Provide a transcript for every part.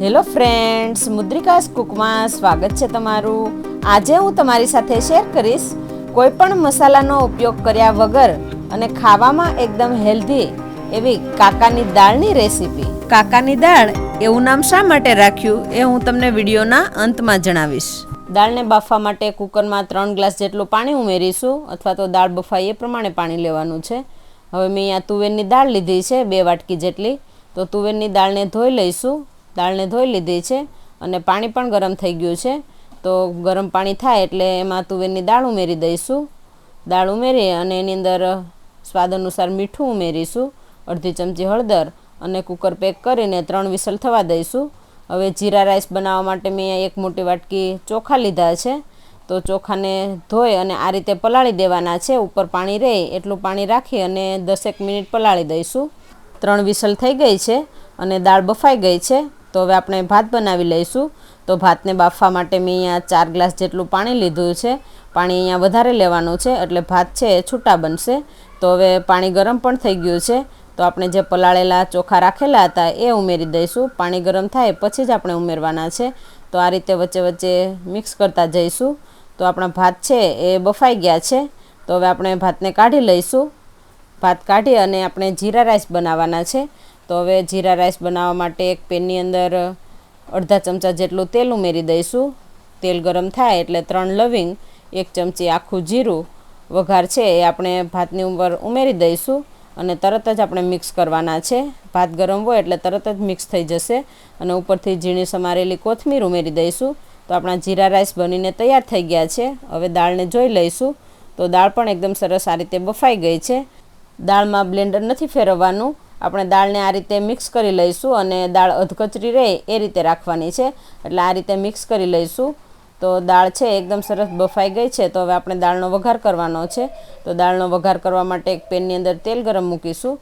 Hello friends મુદ્રિકાસ કુકમાં સ્વાગત છે તમારું. આજે હું તમારી સાથે શેર કરીશ કોઈ પણ મસાલાનો ઉપયોગ કર્યા વગર અને ખાવામાં એકદમ હેલ્ધી એવી કાકાની દાળની રેસીપી. કાકાની દાળ એવું નામ શા માટે રાખ્યું એ હું તમને વિડીયોના અંતમાં જણાવીશ. દાળને બાફવા માટે કુકરમાં ત્રણ ગ્લાસ જેટલું પાણી ઉમેરીશું અથવા તો દાળ બફાય એ પ્રમાણે પાણી લેવાનું છે. હવે મેં અહીંયા તુવેરની દાળ લીધી છે બે વાટકી જેટલી. તો તુવેરની દાળને ધોઈ લઈશું. દાળને ધોઈ લીધી છે અને પાણી પણ ગરમ થઈ ગયું છે. તો ગરમ પાણી થાય એટલે એમાં તુવેરની દાળ ઉમેરી દઈશું. દાળ ઉમેરી અને એની અંદર સ્વાદ અનુસાર મીઠું ઉમેરીશું, અડધી ચમચી હળદર અને કુકર પેક કરીને ત્રણ વિસલ થવા દઈશું. હવે જીરા રાઈસ બનાવવા માટે મેં એક મોટી વાટકી ચોખા લીધા છે. તો ચોખાને ધોઈ અને આ રીતે પલાળી દેવાના છે. ઉપર પાણી રહે એટલું પાણી રાખી અને દસેક મિનિટ પલાળી દઈશું. ત્રણ વિસલ થઈ ગઈ છે અને દાળ બફાઈ ગઈ છે. તો હવે આપણે ભાત બનાવી લઈશું. તો ભાતને બાફવા માટે મેં અહીંયા ચાર ગ્લાસ જેટલું પાણી લીધું છે. પાણી અહીંયા વધારે લેવાનું છે એટલે ભાત છે એ છૂટા બનશે. તો હવે પાણી ગરમ પણ થઈ ગયું છે. તો આપણે જે પલાળેલા ચોખા રાખેલા હતા એ ઉમેરી દઈશું. પાણી ગરમ થાય પછી જ આપણે ઉમેરવાના છે. તો આ રીતે વચ્ચે વચ્ચે મિક્સ કરતા જઈશું. તો આપણા ભાત છે એ બફાઈ ગયા છે. તો હવે આપણે ભાતને કાઢી લઈશું. ભાત કાઢી અને આપણે જીરા રાઈસ બનાવવાના છે. તો હવે જીરા રાઈસ બનાવવા માટે એક પેનની અંદર અડધા ચમચા જેટલું તેલ ઉમેરી દઈશું. તેલ ગરમ થાય એટલે ત્રણ લવિંગ, એક ચમચી આખું જીરું, વઘાર છે એ આપણે ભાતની ઉપર ઉમેરી દઈશું અને તરત જ આપણે મિક્સ કરવાના છે. ભાત ગરમ હોય એટલે તરત જ મિક્સ થઈ જશે અને ઉપરથી ઝીણી સમારેલી કોથમીર ઉમેરી દઈશું. તો આપણા જીરા રાઈસ બનીને તૈયાર થઈ ગયા છે. હવે દાળને જોઈ લઈશું. તો દાળ પણ એકદમ સરસ આ રીતે બફાઈ ગઈ છે. દાળમાં બ્લેન્ડર નથી ફેરવવાનું. આપણે દાળને આ રીતે મિક્સ કરી લઈશું અને દાળ અધકચરી રહે એ રીતે રાખવાની છે. એટલે આ રીતે મિક્સ કરી લઈશું. તો દાળ છે એકદમ સરસ બફાઈ ગઈ છે. તો હવે આપણે દાળનો વઘાર કરવાનો છે. તો દાળનો વઘાર કરવા માટે એક પેનની અંદર તેલ ગરમ મૂકીશું.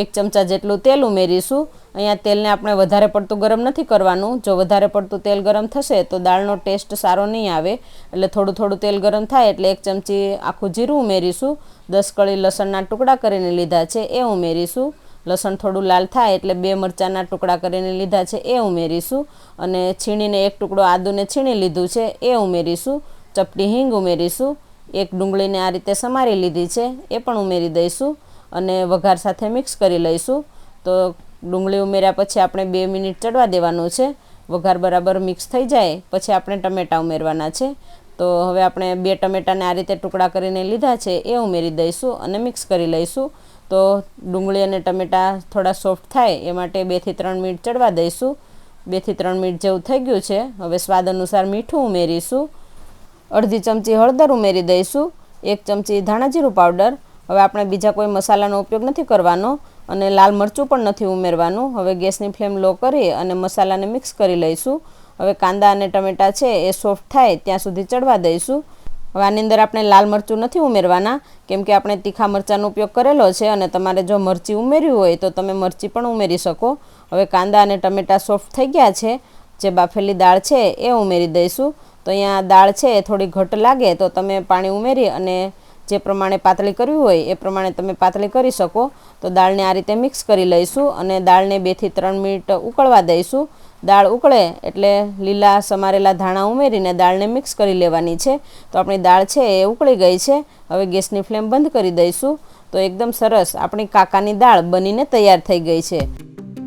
એક ચમચા જેટલું તેલ ઉમેરીશું. અહીંયા તેલને આપણે વધારે પડતું ગરમ નથી કરવાનું. જો વધારે પડતું તેલ ગરમ થશે તો દાળનો ટેસ્ટ સારો નહીં આવે. એટલે થોડું થોડું તેલ ગરમ થાય એટલે એક ચમચી આખું જીરું ઉમેરીશું. દસ કળી લસણના ટુકડા કરીને લીધા છે એ ઉમેરીશું. લસણ થોડું લાલ થાય એટલે બે મરચાંના ટુકડા કરીને લીધા છે, એ ઉમેરીશું. અને છીણીને એક ટુકડો આદુને છીણી લીધું છે, એ ઉમેરીશું. ચપટી હિંગ ઉમેરીશું. એક ડુંગળીને આ રીતે સમારી લીધી છે, એ પણ ઉમેરી દઈશું. અને વઘાર સાથે મિક્સ કરી લઈશું. તો ડુંગળી ઉમેર્યા પછી આપણે બે મિનિટ ચડવા દેવાનું છે. વઘાર બરાબર મિક્સ થઈ જાય, પછી આપણે ટમેટાં ઉમેરવાના છે. તો હવે આપણે બે ટમેટાને આ રીતે ટુકડા કરીને લીધા છે, એ ઉમેરી દઈશું અને મિક્સ કરી લઈશું. તો ડુંગળી અને ટમેટાં થોડા સોફ્ટ થાય, એ માટે બેથી ત્રણ મિનિટ ચડવા દઈશું. બેથી ત્રણ મિનિટ જેવું થઈ ગયું છે. હવે સ્વાદ અનુસાર મીઠું ઉમેરીશું. અડધી ચમચી હળદર ઉમેરી દઈશું. એક ચમચી ધાણા જીરું પાવડર. હવે આપણે બીજા કોઈ મસાલાનો ઉપયોગ નથી કરવાનો અને લાલ મરચું પણ નથી ઉમેરવાનું. હવે ગેસની ફ્લેમ લો કરી અને મસાલાને મિક્સ કરી લઈશું. હવે કાંદા અને ટમેટાં છે એ સોફ્ટ થાય, ત્યાં સુધી ચડવા દઈશું. હવે આની અંદર આપણે લાલ મરચું નથી ઉમેરવાના, કેમ કે આપણે તીખા મરચાંનો ઉપયોગ કરેલો છે અને તમારે જો મરચી ઉમેરવી હોય તો તમે મરચી પણ ઉમેરી શકો. હવે કાંદા અને ટમેટાં સોફ્ટ થઈ ગયા છે, જે બાફેલી દાળ છે એ ઉમેરી દઈશું. તો અહીંયા દાળ છે એ થોડી ઘટ લાગે તો તમે પાણી ઉમેરી અને જે પ્રમાણે પાતળી કરવી હોય એ પ્રમાણે તમે પાતળી કરી શકો. તો દાળને આ રીતે મિક્સ કરી લઈશું અને દાળને બેથી ત્રણ મિનિટ ઉકળવા દઈશું. દાળ ઉકળે એટલે લીલા સમારેલા ધાણા ઉમેરીને દાળને મિક્સ કરી લેવાની છે. તો આપણી દાળ છે એ ઉકળી ગઈ છે. હવે ગેસની ફ્લેમ બંધ કરી દઈશું. તો એકદમ સરસ આપણી કાકાની દાળ બનીને તૈયાર થઈ ગઈ છે.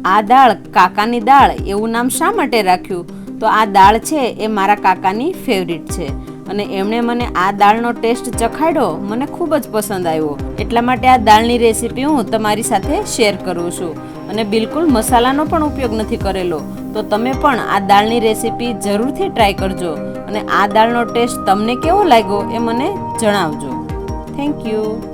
આ દાળ કાકાની દાળ એવું નામ શા માટે રાખ્યું? તો આ દાળ છે એ મારા કાકાની ફેવરિટ છે. અને એમણે મને આ દાળનો ટેસ્ટ ચખાડ્યો, મને ખૂબ જ પસંદ આવ્યો. એટલા માટે આ દાળની રેસીપી હું તમારી સાથે શેર કરું છું. અને બિલકુલ મસાલાનો પણ ઉપયોગ નથી કરેલો. તો તમે પણ આ દાળની રેસીપી જરૂરથી ટ્રાય કરજો. અને આ દાળનો ટેસ્ટ તમને કેવો લાગ્યો એ મને જણાવજો. Thank you.